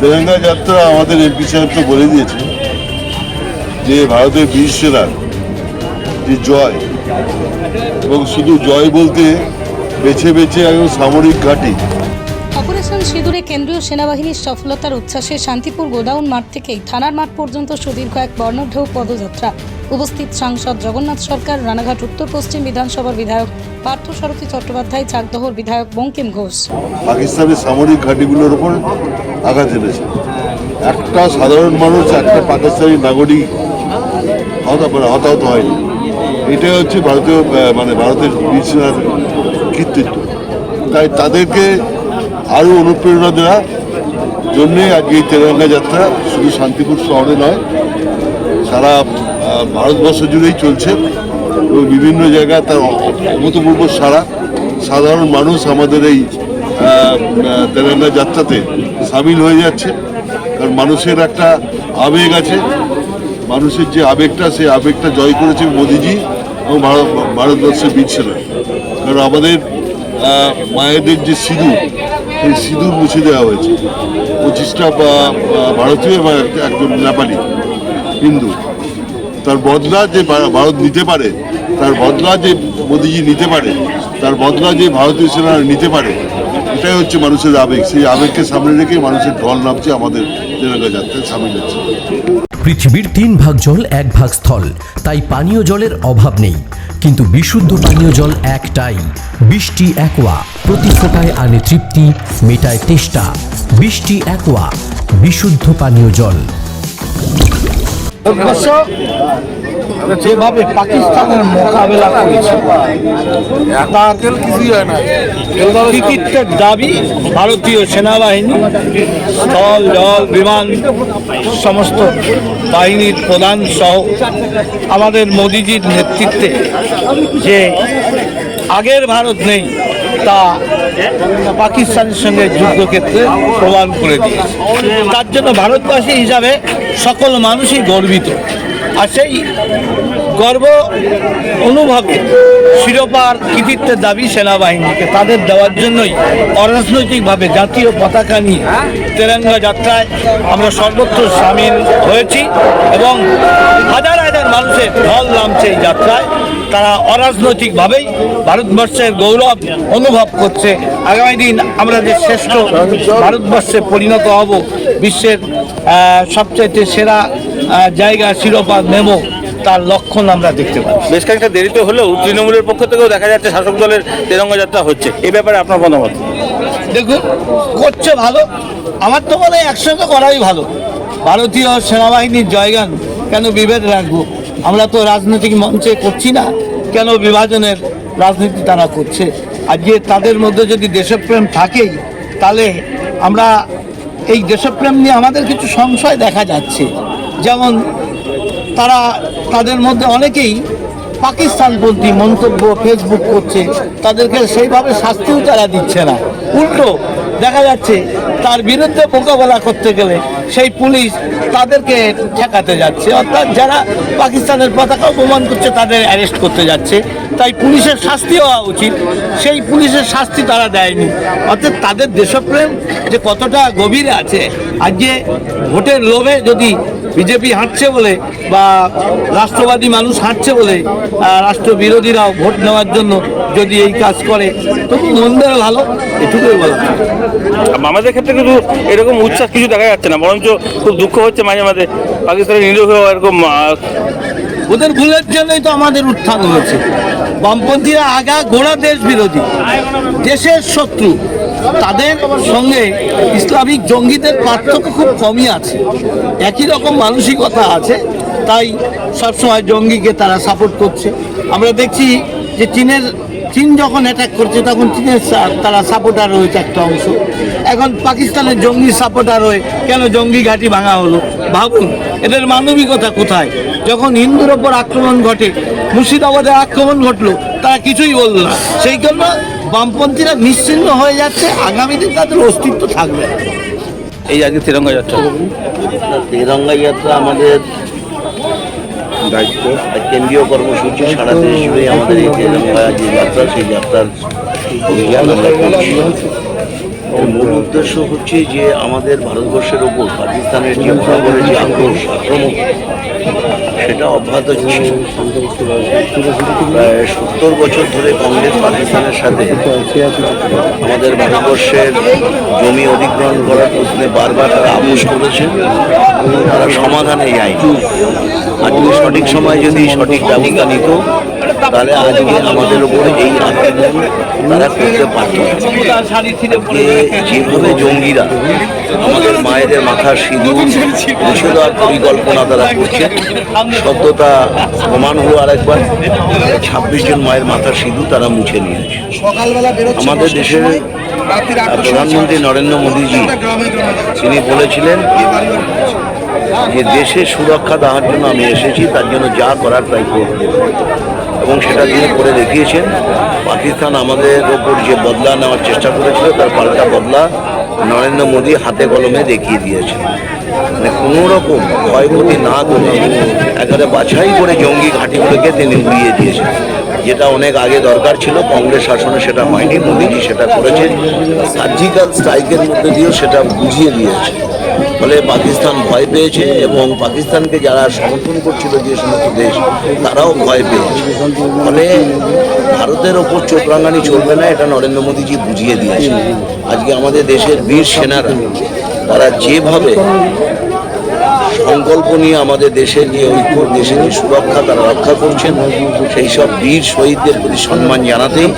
তেলেঙ্গা যাত্রা আমাদের এমপি সাহেব তো বলে দিয়েছে যে ভারতের বীর সেনার যে জয়, এবং শুধু জয় বলতে বেছে বেছে একদম সামরিক ঘাঁটি সিঁদুরে কেন্দ্রীয় সেনাবাহিনীর সফলতার উচ্ছ্বাসে শান্তিপুর গোডাউন মাঠ থেকেই থানার মাঠ পর্যন্ত সুদীর্ঘ এক বর্ণঢেউ পদযাত্রা। উপস্থিত সাংসদ জগন্নাথ সরকার, রানাঘাট, উত্তর পশ্চিম বিধানসভার বিধায়ক পার্থ সারথী চট্টোপাধ্যায়, চাকদহর বিধায়ক বঙ্কিম ঘোষ। পাকিস্তানের সামরিক ঘাঁটিগুলোর ওপর আঘাত এনেছে। একটা সাধারণ মানুষ, একটা পাকিস্তানি নাগরিক মানে হতাহত হয়নি। এটাই হচ্ছে ভারতীয় মানে ভারতের বীর কৃতিত্ব। তাই তাদেরকে আরও অনুপ্রেরণা দেওয়া জন্যে আজকে এই তেলেঙ্গা যাত্রা শুধু শান্তিপুর শহরে নয়, সারা ভারতবর্ষ জুড়েই চলছে এবং বিভিন্ন জায়গায় তার অভূতপূর্ব সারা সাধারণ মানুষ আমাদের এই তেলেঙ্গা যাত্রাতে সামিল হয়ে যাচ্ছে, কারণ মানুষের একটা আবেগ আছে। মানুষের যে আবেগটা, সেই আবেগটা জয় করেছে মোদিজি এবং ভারত, ভারতবর্ষের বীর কারণ আমাদের মায়েদের যে সিঁদুর সেই সিঁদুর মুছে দেওয়া হয়েছে। পঁচিশটা বা- বা ভারতীয় এবং একজন নেপালি, হিন্দু। তার বদলা যে ভারত নিতে পারে, তার বদলা যে মোদিজি নিতে পারে, তার বদলা যে ভারতীয় সেনা নিতে পারে, এটাই হচ্ছে মানুষের আবেগ। সেই আবেগকে সামনে রেখে মানুষের ঢল নামছে আমাদের তেলেঙ্গা যাত্রায় সামিল হচ্ছে পৃথিবীর তিন ভাগ জল, এক ভাগ স্থল। তাই পানীয় জলের অভাব নেই। কিন্তু বিশুদ্ধ পানীয় জল একটাই। বৃষ্টি একোয়া। প্রতি ফোটায় আনে তৃপ্তি, মেটায় তেষ্টা। বৃষ্টি একোয়া। বিশুদ্ধ পানীয় জল। যেভাবে পাকিস্তানের মোকাবেলা করেছে কৃতিত্বের দাবি ভারতীয় সেনাবাহিনী স্থল জল বিমান সমস্ত বাহিনীর প্রধান সহ আমাদের মোদিজির নেতৃত্বে যে আগের ভারত নেই তা পাকিস্তানের সঙ্গে যুদ্ধক্ষেত্রে প্রমাণ করে দিয়েছে। তার জন্য ভারতবাসী হিসাবে সকল মানুষই গর্বিত। আর সেই গর্ব অনুভবে শিরোপার কৃতিত্বের দাবি সেনাবাহিনীকে। তাদের দেওয়ার জন্যই অরাজনৈতিকভাবে জাতীয় পতাকা নিয়ে তেলেঙ্গা যাত্রায় আমরা সর্বত্র সামিল হয়েছি এবং হাজার হাজার মানুষের ঢল নামছে এই যাত্রায়। তারা অরাজনৈতিকভাবেই ভারতবর্ষের গৌরব অনুভব করছে। আগামী দিন আমরা যে শ্রেষ্ঠ ভারতবর্ষে পরিণত হব বিশ্বের সবচাইতে সেরা জায়গা শিরোপা নেব তার লক্ষণ আমরা দেখতে পাচ্ছি। বেশ খানিকটা দেরিতে হলেও তৃণমূলের পক্ষ থেকেও দেখা যাচ্ছে শাসক দলের তেরঙ্গা যাত্রা হচ্ছে। এ ব্যাপারে আপনার মতামত? দেখুন করছে ভালো আমার তো মনে হয় একসঙ্গে করাই ভালো। ভারতীয় সেনাবাহিনীর জয়গান কেন বিভেদ রাখব? আমরা তো রাজনৈতিক মঞ্চে করছি না কেন বিভাজনের রাজনীতি তারা করছে? আর যে তাদের মধ্যে যদি দেশপ্রেম থাকেই তাহলে আমরা এই দেশপ্রেম নিয়ে আমাদের কিছু সংশয় দেখা যাচ্ছে। যেমন তারা তাদের মধ্যে অনেকেই পাকিস্তানপন্থী মন্তব্য ফেসবুক করছে, তাদেরকে সেইভাবে শাস্তিও তারা দিচ্ছে না। উল্টো দেখা যাচ্ছে, তার বিরুদ্ধে মোকাবেলা করতে গেলে সেই পুলিশ তাদেরকে ঠেকাতে যাচ্ছে। অর্থাৎ যারা পাকিস্তানের পতাকা অপমান করছে, তাদের অ্যারেস্ট করতে যাচ্ছে। তাই পুলিশের শাস্তি হওয়া উচিত। সেই পুলিশের শাস্তি তারা দেয়নি। অর্থাৎ তাদের দেশপ্রেম যে কতটা গভীরে আছে আর যে ভোটের লোভে যদি বিজেপি হাঁটছে বলে বা রাষ্ট্রবাদী মানুষ হাঁটছে বলে রাষ্ট্রবিরোধীরাও ভোট নেওয়ার জন্য যদি এই কাজ করে, তবু মন্দের ভালো এটুকুই বলা আমাদের ক্ষেত্রে কিন্তু এরকম উচ্ছ্বাস কিছু দেখা যাচ্ছে না, বরঞ্চ খুব দুঃখ হচ্ছে মাঝে মাঝে। পাকিস্তানের নিরীহ এরকম ওদের ভুলের জন্যই তো আমাদের উত্থান হয়েছে। বামপন্থীরা আগা গোড়া দেশ বিরোধী দেশের শত্রু। তাদের সঙ্গে ইসলামিক জঙ্গিদের পার্থক্য খুব কমই আছে। একই রকম মানসিকতা আছে, তাই সবসময় জঙ্গিকে তারা সাপোর্ট করছে। আমরা দেখছি যে চীনের, চীন যখন অ্যাটাক করছে, তখন চীনের তারা সাপোর্টার রয়েছে একটা অংশ। এখন পাকিস্তানের জঙ্গি সাপোর্টার হয়ে কেন জঙ্গি ঘাঁটি ভাঙা হলো? ভাবুন এদের মানবিকতা কোথায়? যখন হিন্দুর ওপর আক্রমণ ঘটে মুর্শিদাবাদে আক্রমণ ঘটলো তারা কিছুই বলল না। সেই জন্য বামপন্থীরা নিশ্চিন্ন হয়ে যাচ্ছে আগামী দিন তাদের অস্তিত্ব থাকবে। এই আজকে তেরঙ্গা যাত্রা। তেরঙ্গা যাত্রা আমাদের দায়িত্ব। কেন্দ্রীয় কর্মসূচি সারা দেশ জুড়ে আমাদের এই তেরঙ্গা যে যাত্রা সেই যাত্রার অভিযান আমরা মূল উদ্দেশ্য হচ্ছে যে আমাদের ভারতবর্ষের ওপর পাকিস্তানের যে বরাবরের যে আক্রোশ আক্রমণ, সেটা অব্যাহত প্রায় সত্তর বছর ধরে কংগ্রেস পাকিস্তানের সাথে আমাদের ভারতবর্ষের জমি অধিগ্রহণ করার প্রশ্নে বারবার তারা আপোষ করেছে তারা সমাধানে যায়নি আজকে সঠিক সময় যদি সঠিক ব্যবস্থা নিত তাহলে আজকে আমাদের ওপরে এই তারা করতে পারত যেভাবে জঙ্গিরা আমাদের মায়েদের মাথার সিঁদুর মুছে দেওয়ার পরিকল্পনা তারা করছে সত্যতা প্রমাণ হলো আরেকবার ছাব্বিশ জন মায়ের মাথার সিঁদুর তারা মুছে নিয়েছে। আমাদের দেশের প্রধানমন্ত্রী নরেন্দ্র মোদীজি তিনি বলেছিলেন যে দেশের সুরক্ষা দেওয়ার জন্য আমি এসেছি তার জন্য যা করার তাই করব এবং সেটা তিনি করে দেখিয়েছেন। পাকিস্তান আমাদের ওপর যে বদলা নেওয়ার চেষ্টা করেছিল, তার পাল্টা বদলা নরেন্দ্র মোদী হাতে কলমে দেখিয়ে দিয়েছে মানে কোনো রকম ক্ষয়ক্ষতি না করে একেবারে বাছাই করে জঙ্গি ঘাঁটিগুলোকে তিনি উড়িয়ে দিয়েছেন। যেটা অনেক আগে দরকার ছিল, কংগ্রেস শাসনে সেটা হয়নি, মোদীজি সেটা করেছেন। সার্জিক্যাল স্ট্রাইকের মধ্যে দিয়েও সেটা বুঝিয়ে দিয়েছে। ফলে পাকিস্তান ভয় পেয়েছে এবং পাকিস্তানকে যারা সমর্থন করছিল যে সমস্ত দেশ, তারাও ভয় পেয়েছে। ফলে ভারতের ওপর চোখ রাঙানি চলবে না, এটা নরেন্দ্র মোদীজি বুঝিয়ে দিয়েছে। আজকে আমাদের দেশের বীর সেনারা, তারা যেভাবে সংকল্প নিয়ে আমাদের দেশের যে ঐক্য দেশের যে সুরক্ষা তারা রক্ষা করছেন, সেই সব বীর শহীদদের প্রতি সম্মান জানাতেই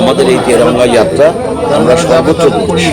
আমাদের এই তেরঙ্গা যাত্রা আমরা সর্বোচ্চ করছি।